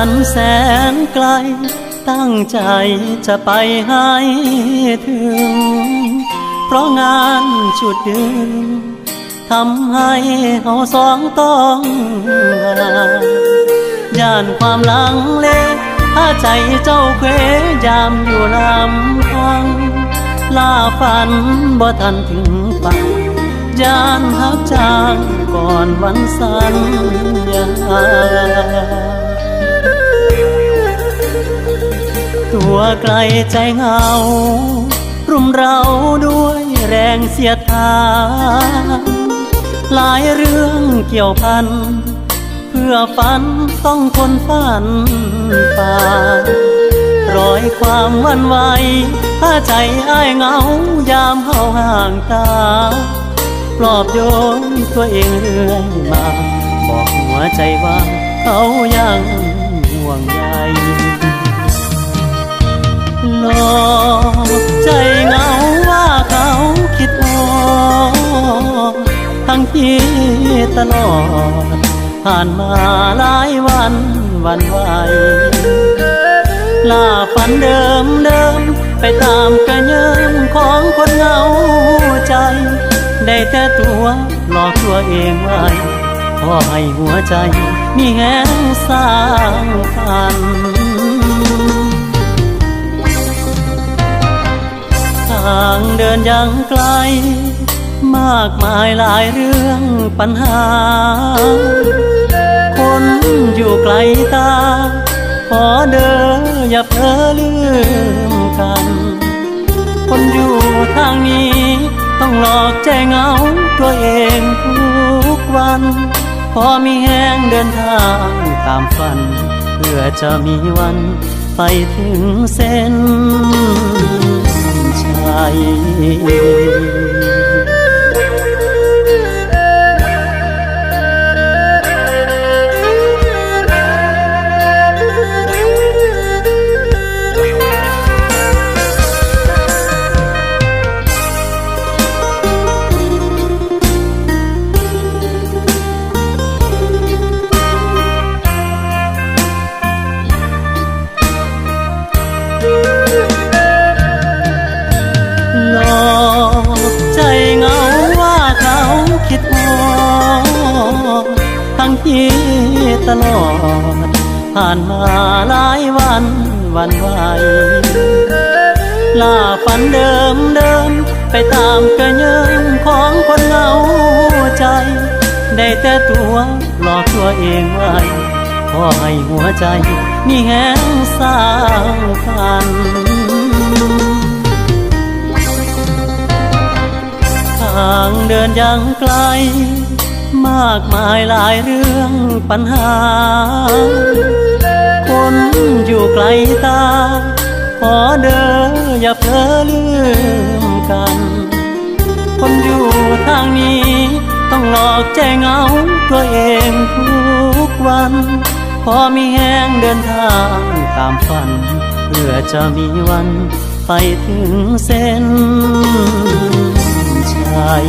ฝันแสนไกล ตั้งใจจะไปให้ถึง เพราะงานชุดดึงทำให้เราสองต้องห่าย่านความหลังเลถ้าใจเจ้าเควยามอยู่ลำพังลาฝันบ่ทันถึงปังยานหักจางก่อนวันสัญญา ตัวไกลใจเหงา รุมเราด้วยแรงเสียดทานหลายเรื่องเกี่ยวพัน เพื่อฝันต้องทนฝันฝ่ารอยความวันไหวถ้าใจอ้ายเหงายามเฮาห่างตา ปลอบโยนตัวเองเรื่อยมา บอกหัวใจว่าเขายังห่วงใย หลอกใจเหงาว่าเขาคิดออกทั้งที่ตลอด ผ่านมาหลายวันวันไหวลาฝันเดิมเดิม ไปตามกระเยิมของคนเหงาใจ ได้แต่ตัวหลอกตัวเองไว้พอให้หัวใจ มีแหงสร้างฝันทางเดินยังไกล มากมายหลายเรื่องปัญหา คนอยู่ไกลตา ขอเดินอย่าเพ้อลืมกัน คนอยู่ทางนี้ ต้องหลอกใจเหงาตัวเองทุกวัน พอมีแห้งเดินทางตามฝัน เพื่อจะมีวันไปถึงเส้น ชัย ที่ตลอด ผ่านมาหลายวันวันไหวลาฝันเดิมเดิม ไปตามกระเยิมของคนเหงาใจ ได้แต่ตัวหลอกตัวเองไว้พอให้หัวใจมีแห้งสร้างฝันทางเดินยังไกล มากมายหลายเรื่องปัญหา คนอยู่ไกลตา ขอเดินอย่าเพ้อลืมกัน คนอยู่ทางนี้ ต้องหลอกใจเหงาตัวเองทุกวัน พอมีแห้งเดินทางตามฝัน เพื่อจะมีวันไปถึงเส้นชัย